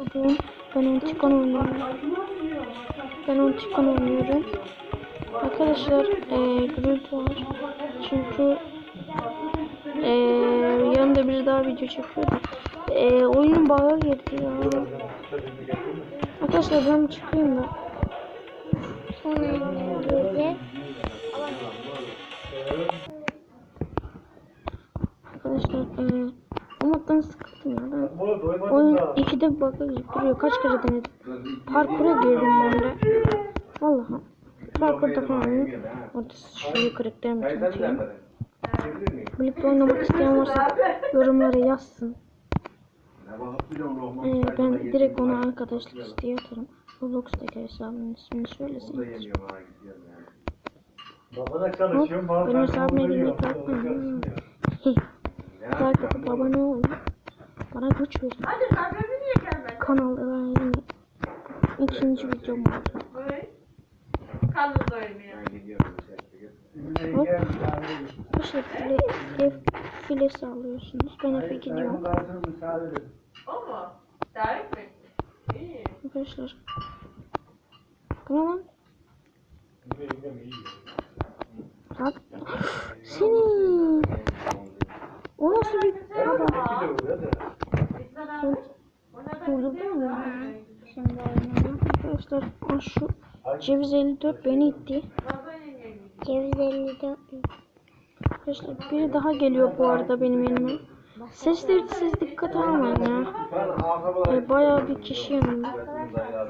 Bugün ben Antikon oynuyorum. Ben Antikon oynuyorum. Arkadaşlar eee gürültü var. Çünkü eee yanında bir daha video çekiyordu. Eee oyunun baga girdi ya. Arkadaşlar ben çıkayım da. Arkadaşlar eee umuttan sıkıldım ya. Oyun ikide baga girip duruyor. Kaç kere denedim. Parkura girdim ben de. Vallahi. Parkurda falan orada şu karakterimi tanıtayım. Birlikte oynamak isteyen varsa yorumlara yazsın. Ee, ben direkt ona arkadaşlık isteği atarım. Roblox'taki hesabımın ismini söyleseniz. Babana çalışıyorum. benim hesabıma girmek. Like atıp abone olun. Bana güç verin. Hadi kahvemi niye gelmedin? Kanalda yeni ikinci videom oldu. Karnım doymuyor. Hop. Bu şekilde F filesi alıyorsunuz. Ben F'e gidiyorum. O mu? Davet mi? İyi. Arkadaşlar. Lan. Seni. O nasıl bir baba? Durdurdun mu? Şimdi oynayalım. Arkadaşlar o şu ceviz 54 beni itti. Ceviz 54. Arkadaşlar biri daha geliyor bu arada benim yanıma. Sesleri siz dikkat almayın ya. E, bayağı bir kişi yanımda.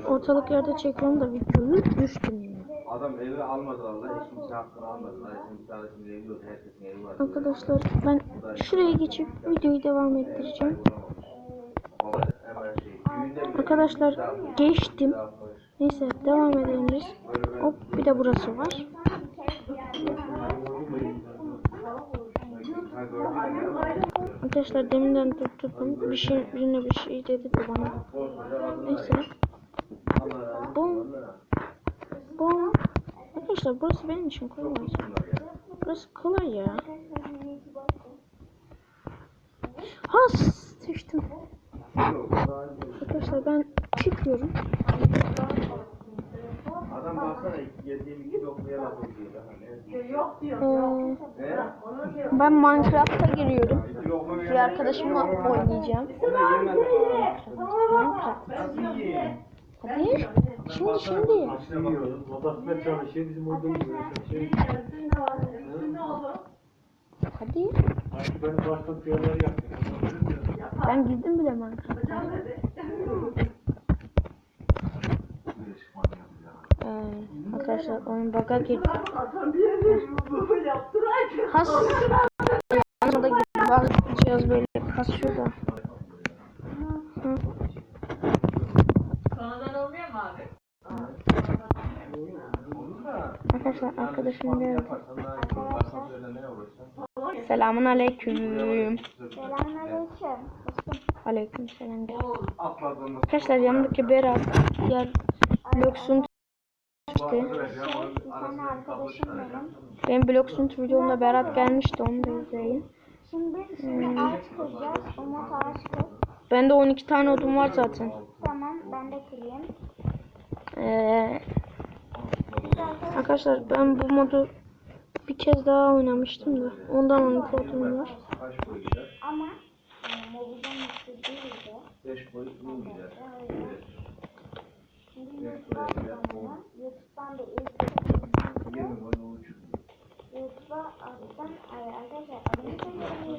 Ortalık yerde çekiyorum da videoyu düştüm yine. Adam evi almadılar da eşimsi hakkını almadılar. Eşimsi ailesinin evi yok. Herkesin evi var. Arkadaşlar ben şuraya geçip videoyu devam ettireceğim. Arkadaşlar geçtim. Neyse devam edelim biz. Hop bir de burası var. Arkadaşlar deminden durdurdum. Bir şey birine bir şey dedi de bana. Neyse. Bom. Bom. Arkadaşlar burası benim için kolay. Burası kolay ya. Ha sıçtım. Arkadaşlar ben çıkıyorum. Adam baksana yediğim iki lokmaya laf ediyor. Yok diyor. Ee, ben Minecraft'a giriyorum. Bir arkadaşımla oynayacağım. Hadi. Şimdi şimdi. Çalışıyor. Bizim. Hadi. Artık benim başka kıyarları yapıyor. Ben girdim bile Minecraft'a. Ee, arkadaşlar oyun bug'a girdi. Has. Yanında cihaz böyle kasıyor da. Hı. Sonradan olmuyor mu abi? Arkadaşlar arkadaşım geldi. Ne uğraşsan? Selamun aleyküm. Aleyküm selam. Arkadaşlar yanımdaki Berat. Diğer Bloxunt işte. Benim. Benim Bloxunt videomda Berat gelmişti onu da izleyin. Şimdi şimdi ağaç kıracağız. Umut ağaç. Bende 12 tane odun var zaten. Tamam ben de kırayım. Ee, arkadaşlar ben bu modu bir kez daha oynamıştım da. Ondan 12 odunum var. kaç e, mobilden istediğiydi. Beş boy uzun gider. Şimdi YouTube'dan sonra YouTube'dan da ilk Yirmi boy o uç. YouTube'a attım. Ay, Arkadaşlar söyleyeyim.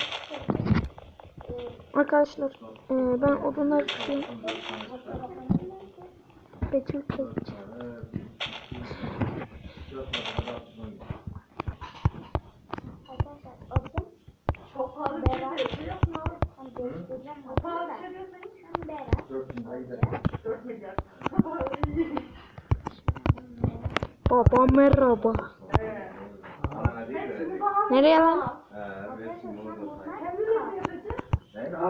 Arkadaşlar ee, ben odunları kırıyorum. Betül Kılıç. Arkadaşlar adım Çok fazla Baba merhaba. Nereye lan?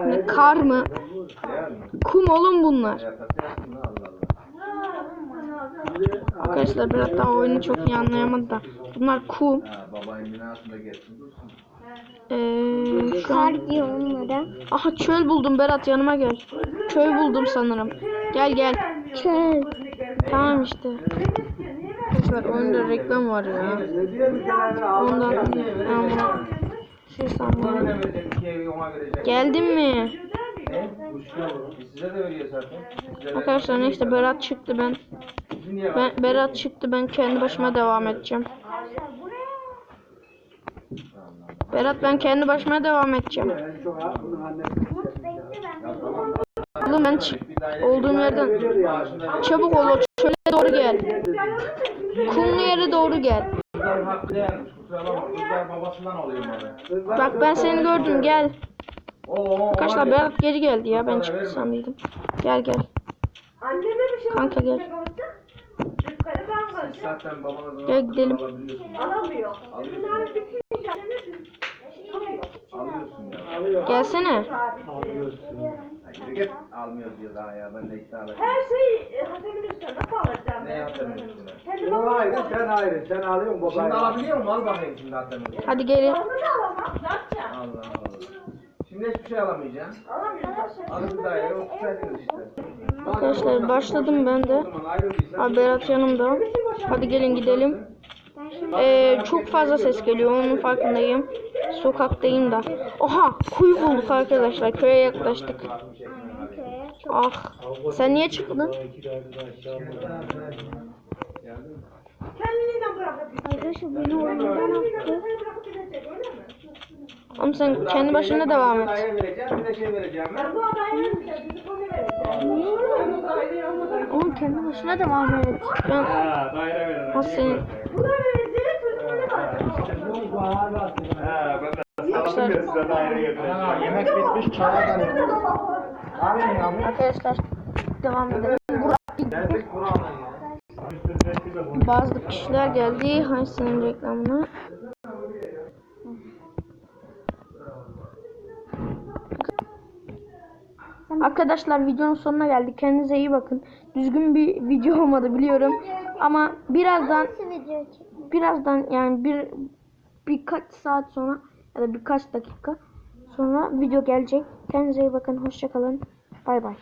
Ne, kar mı? Kum oğlum bunlar. Arkadaşlar Berat daha oyunu çok iyi anlayamadı da. Bunlar kum. Ee, Kar diyor onlara. Aha çöl buldum Berat yanıma gel. Köy buldum sanırım. Gel gel. Gel. Tamam işte. Arkadaşlar oyunda reklam var ya. Ondan bunu şey verecek. Geldin mi? Arkadaşlar neyse Berat çıktı ben. Ben Berat çıktı ben kendi başıma devam edeceğim. Berat ben kendi başıma devam edeceğim. Oğlum ben olduğum yerden çabuk ol o çöle doğru gel. Kumlu yere doğru gel. Bak ben seni gördüm gel. Arkadaşlar Berat geri geldi ya ben çıktı sanıyordum. Gel gel. Anneme bir şey Kanka gel. Gel gidelim. Alamıyor. Alıyorsun. Bunlar bitince Alıyorsun ya. Gelsene. Diyor daha ya. Ben de. Her şey e, Hatem'in üstüne nasıl alacağım? Ne Hatem'in üstüne? Kendi O ayrı, sen ayrı. Sen alıyorsun Şimdi babayı. alabiliyor mu? Al bakayım şimdi Hatem'in üstüne. Hadi gelin. babamı da alamam. Ne yapacağım? Allah Allah. Şimdi hiçbir şey alamayacaksın. Alın işte. Arkadaşlar başladım ben de. Abi Berat yanımda. Hadi gelin gidelim. Ee, çok fazla ses geliyor onun farkındayım. Sokaktayım da. Oha kuyu bulduk arkadaşlar köye yaklaştık. Ah sen niye çıktın? Arkadaşlar beni oyundan attı. Seni bırakıp gidecek öyle mi? Oğlum sen kendi başına devam et. Daire vereceğim bir de şey vereceğim ben. Ben bu adayı Oğlum kendi başına devam et. Ben getireceğim. Yemek bitmiş çağırdan. arkadaşlar devam edelim. Burak. Bazı kişiler geldi. Hangisinin reklamına? Arkadaşlar videonun sonuna geldik. Kendinize iyi bakın. Düzgün bir video olmadı biliyorum. Ama birazdan birazdan yani bir birkaç saat sonra ya da birkaç dakika sonra video gelecek. Kendinize iyi bakın. Hoşçakalın. Bay bay.